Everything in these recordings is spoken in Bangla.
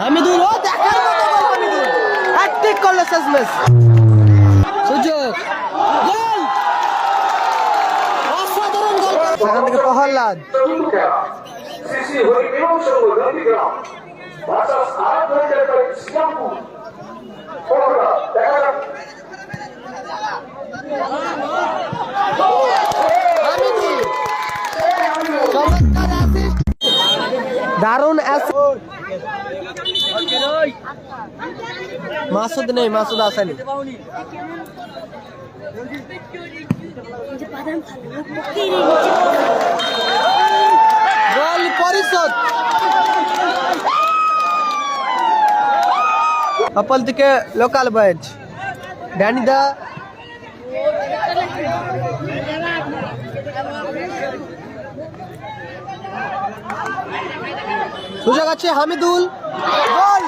হামিদুল ও দেখার মতো গোল হামিদুল। হ্যাটট্রিক করল শেষমেশ সুযোগ। গোল! অসাধারণ গোল সেখান থেকে প্রহ্লাদ। দারুণ। মাসুদ নেই মাসুদ আসেনি। জল পরিষদ। অপল থেকে লোকাল ব্যাচ। ড্যানিদা Thank you. সুযোগ আছে হামিদুল? গোল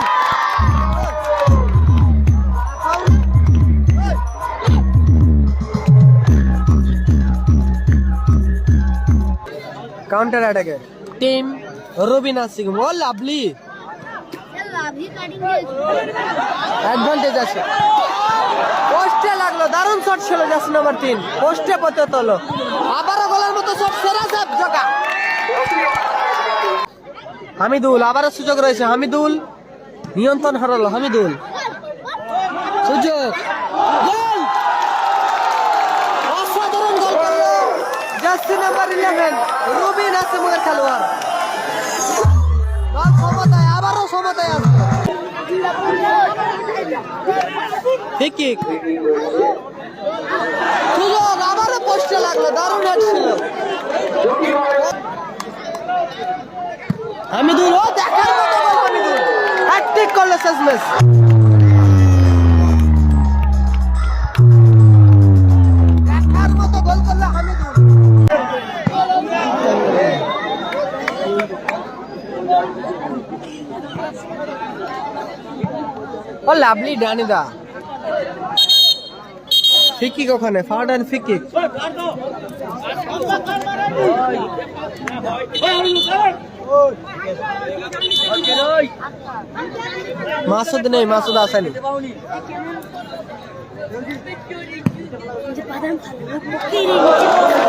কাউন্টার অ্যাটাকে টিম রবিনা সিং ও লাভলি। অ্যাডভান্টেজ আছে। পোস্টে লাগল দারুণ শট ছিল জাস নাম্বার তিন। পোস্টে পতে তোলো। আবারও গোলের মতো শট সেরা সাপ জগা হামিদুল, আবারও সুযোগ রয়েছে, হামিদুল। নিয়ন্ত্রণ হারালো, হামিদুল। সুযোগ। সমতায় আবারও ঠিক সুযোগ, আবারও পোস্টে লাগল, দারুণ ছিল। হামিদুল ও, দেখার মতো গোল হামিদুল হ্যাটট্রিক করল শেষমেশ দেখার মতো গোল করল হামিদুল ও, লাভলি ডানিদা ফিকিক ওখানে ফার্ড অ্যান্ড ফিকিক। মাসুদ নেই মাসুদ আসেনি। বাদাম খালো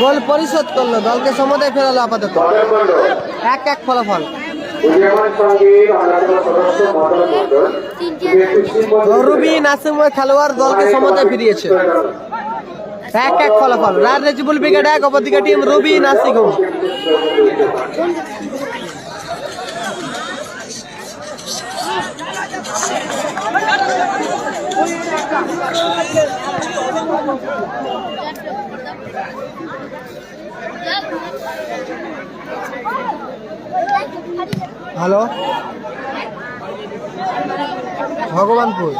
গোল পরিশোধ করল, দলকে সমতায় ফেরালো আপাতত। এক এক ফলাফল। রুবি নাসিম খেলোয়াড় দলকে সমতায় ফিরিয়েছে। এক এক ফলাফল। রার রেজিবুল ব্রিগেড এক অপরদিকে টিম রুবি নাসিগম হ্যালো? ভগবানপুর।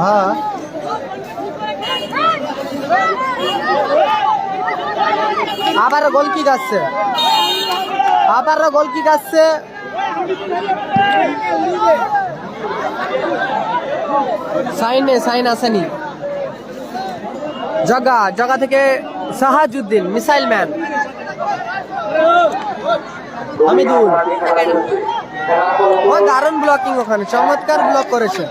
হ্যাঁ। আবারও গোল কি যাচ্ছে আবারও গোল কি যাচ্ছে সাইনে সাইন আসেনি। জগা জগা থেকে সাহাজুদ্দিন মিসাইল ম্যান। হামিদুল ও দারুণ ব্লকিং ওখানে চমৎকার ব্লক করেছে।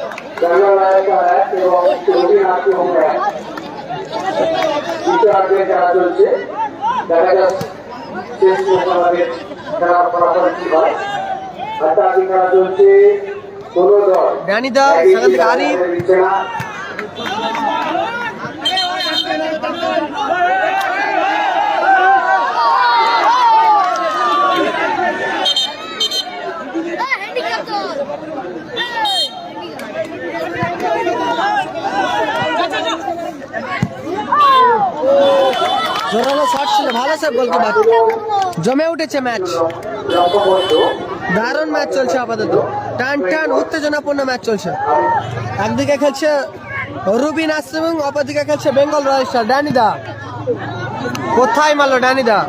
ড্যানিদা সেখান থেকে আরিফ। জোরালো শট ছিল, ভালো সব গোলকিপার জমে উঠেছে ম্যাচ দারুণ ম্যাচ চলছে আপাতত। টান টান উত্তেজনাপূর্ণ ম্যাচ চলছে। একদিকে খেলছে রুবিন আসিম অপরদিকে খেলছে বেঙ্গল স্টার ড্যানিদা কোথায় মারলো ড্যানিদা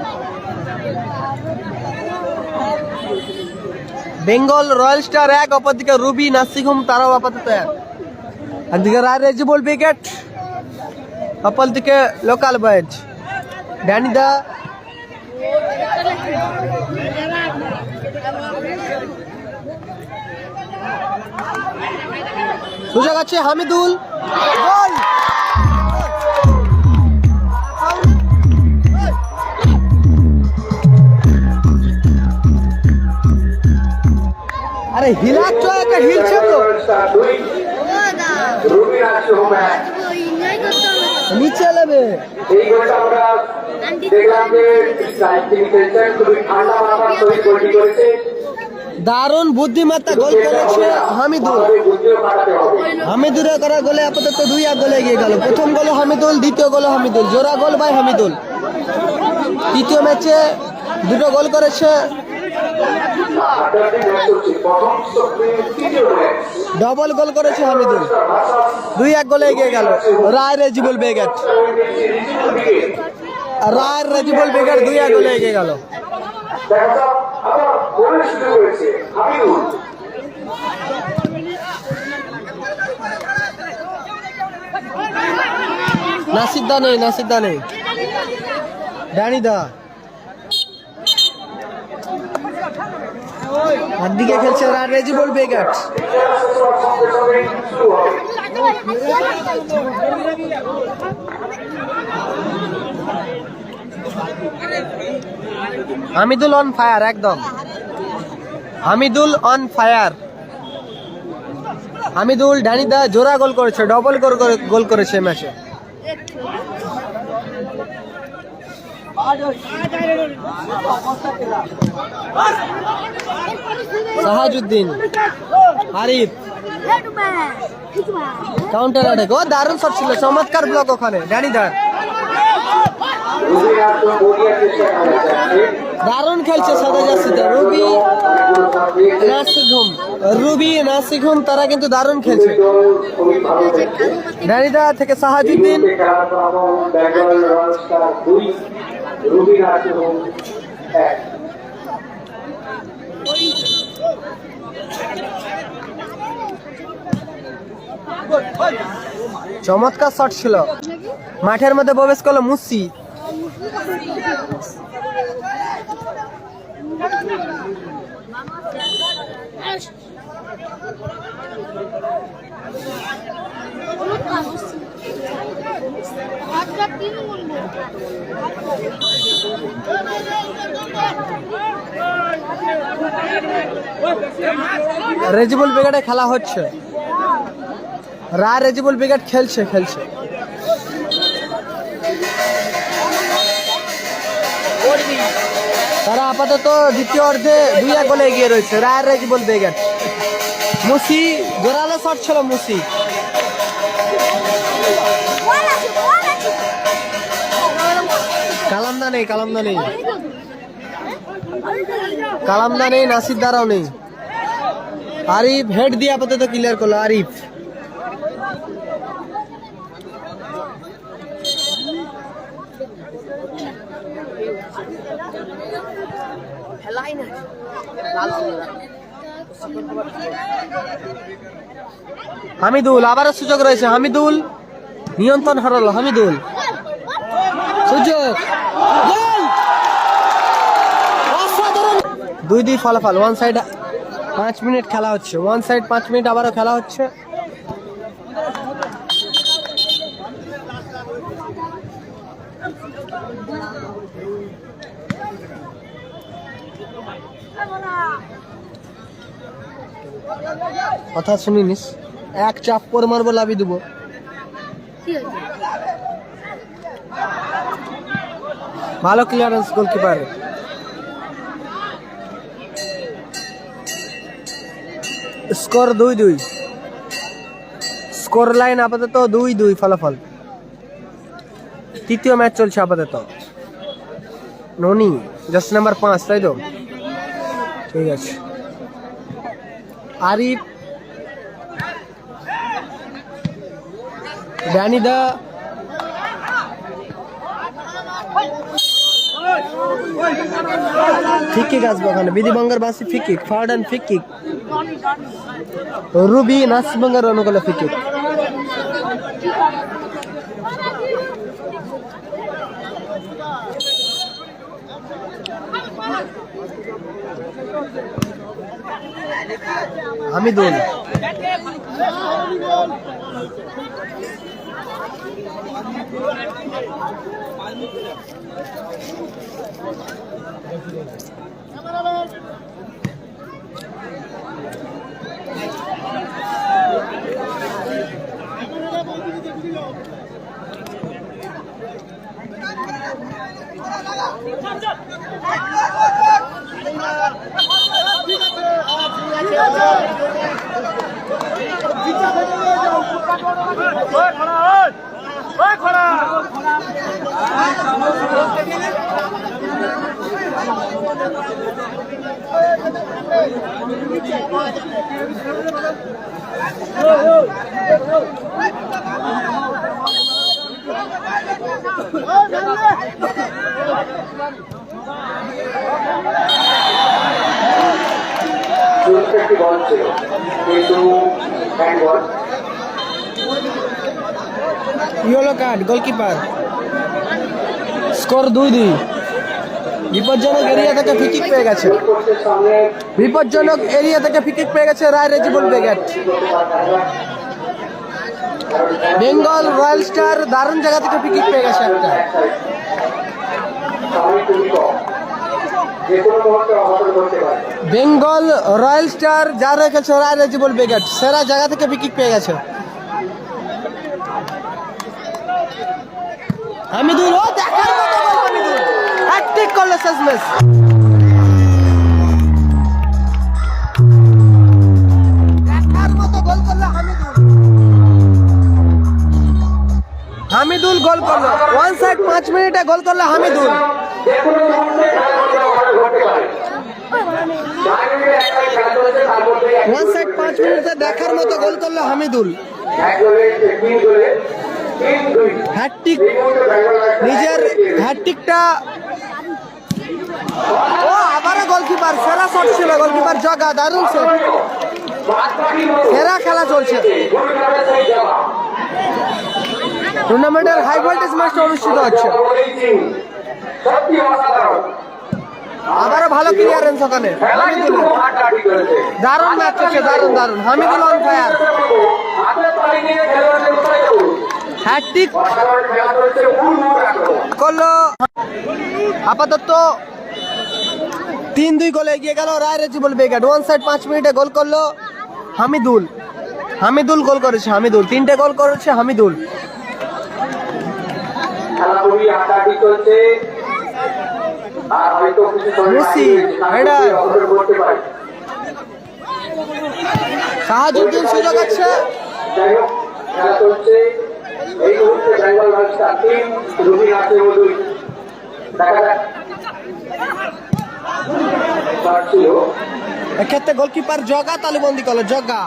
বেঙ্গল রয়্যাল স্টার এক, অপরদিকে রুবি নাসিকহুম তারাও আপাতত এক। একদিকে রায় রেজিবল উইকেট, অপরদিকে লোকাল বয়েজ ড্যানিদা সুযোগ আছে হামিদুল আরে একটা হিলছে তো নিচে নেবে দেখলাম যে খেলছেন, খুবই ঠান্ডা করেছে দারুণ বুদ্ধিমত্তা গোল করেছে হামিদুল। হামিদুরে করা গোলে আপাতত দুই এক গোলে এগিয়ে গেল। প্রথম গোলে হামিদুল, দ্বিতীয় গোলে হামিদুল। জোড়া গোল বাই হামিদুল। তৃতীয় ম্যাচে দুটো গোল করেছে। ডবল গোল করেছে হামিদুল। দুই এক গোলে এগিয়ে গেল। রায় রেজিবুল বেগেট। রায় রেজিবুল বেগেট দুই এক গোলে এগিয়ে গেল। আবার গোলের সুযোগ রয়েছে হামিদুল। নেই নাসিদ্দা নেই। ডানিদা একদিকে খেলছে রায় রেজিবুল বেগেট খেলা শেষ হওয়ার সঙ্গে সঙ্গে শুরু হবে। হামিদুল অন ফায়ার একদম। হামিদুল অন ফায়ার হামিদুল ডানিদা জোড়া গোল করেছে ডবল গোল করেছে ম্যাচে সাহাজুদ্দিন ম্যান কাউন্টার অ্যাটাক ও দারুণ শট ছিল, চমৎকার ব্লক ওখানে ডানিদার রুবি নাসিহুম বলিয়ার চেষ্টা করে যাচ্ছে দারুণ খেলছে সাদা জার্সিতে রুবি নাসিঘুম রুবি নাসিঘুম তারা কিন্তু দারুণ খেলছে। ডানিদা থেকে সাহাজুদ্দিন। রুবি নাসিহুম চমৎকার শট ছিল। মাঠের মধ্যে প্রবেশ করল মুসি। রেজিবুল ব্রিগেডে খেলা হচ্ছে। রা রেজিবুল ব্রিগেড খেলছে খেলছে। তারা আপাতত দ্বিতীয় অর্ধে দুই এক গোলে এগিয়ে রয়েছে রায় রেজিবুল ব্রিগেড। মুসি জোরালো শট ছিল মুসি। বল বল কালামদা নেই কালামদা নেই। কালামদা নেই, নাসির দ্বারাও নেই। আরিফ, হেড দিয়ে আপাতত ক্লিয়ার করল, আরিফ। হামিদুল, আবারও সুযোগ রয়েছে। হামিদুল, নিয়ন্ত্রণ হারাল। হামিদুল, সুযোগ। দুই দুই ফলাফল ওয়ান সাইড পাঁচ মিনিট খেলা হচ্ছে। ওয়ান সাইড পাঁচ মিনিট আবারও খেলা হচ্ছে। কথা শুনিনিস। এক চাপ পর মারবো লাভি দেবো। ভালো ক্লিয়ারেন্স গোলকিপার স্কোর দুই দুই। স্কোর লাইন আপাতত দুই দুই ফলাফল। তৃতীয় ম্যাচ চলছে আপাতত। ননি জাস্ট নাম্বার পাঁচ তাই তো? ঠিক আছে। আরিফ ড্যানি দা ফিকিক আসবে ওখানে বিধিবঙ্গের বাসি ফিকিক ফার্ড অ্যান্ড ফিকিক রুবি নাসিবঙ্গের অনুকূলে ফিকিক হামিদুল ছোট্ট একটি বল ছিল কিন্তু hand ball yellow card goalkeeper score দুই দুই। বিপজ্জনক এরিয়া থেকে ফিকিক পেয়ে গেছে। বিপজ্জনক এরিয়া থেকে ফিকিক পেয়ে গেছে Roy Rejibul brigade Bengal royal star দারুণ জায়গা থেকে ফিকিক পেয়ে গেছে একটা। বেঙ্গল রয়্যাল স্টার যা রেখেছে রায় রেজিবল ব্রিগেড সেরা জায়গা থেকে ফিকিক পেয়ে গেছে। হামিদুল, ও দেখার মতো গোল হামিদুল হ্যাটট্রিক করল গোল করল হামিদুল গোল করল। ওয়ান সাইড পাঁচ মিনিটে গোল করল হামিদুল। ওয়ান সাইড পাঁচ মিনিটে দেখার মতো গোল করল হামিদুল। এক গোলে তিন গোলে তিন দুই হ্যাটট্রিক এই মুহূর্তে ব্যাঙ্গল রাইডার্স নিজের হ্যাটট্রিকটা ও আবারও গোলকিপার সেরা শট ছিল গোলকিপার জগা দারুণ সেরা খেলা চলছে। টুর্নামেন্টের হাই ভোল্টেজ ম্যাচটা অনুষ্ঠিত হচ্ছে। আবারও ভালো ক্লিয়ারেন্স ওখানে। খেলা দারুণ ম্যাচ চলছে দারুণ দারুণ। হামিদুল অন ফায়ার হাতে তালি নিয়ে তিন দুই গোলে এগিয়ে গেল রায় রেজিবল বেগাট ওয়ান সাইড পাঁচ মিনিটে গোল করল হামিদুল। হামিদুল গোল করেছে হামিদুল। তিনটে গোল করেছে হামিদুল। শাহাজুদ্দিন সুযোগ আছে। এই মুহূর্তে বেঙ্গল রাজস্থান তিন রুবি দেখা যাক। এক্ষেত্রে গোলকিপার জগা তালুবন্দি করল জগা।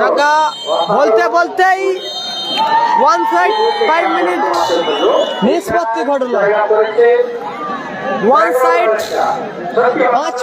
জগা বলতে বলতেই ওয়ান সাইড ফাইভ মিনিট নিষ্পত্তি ঘটল। ওয়ান সাইড পাঁচ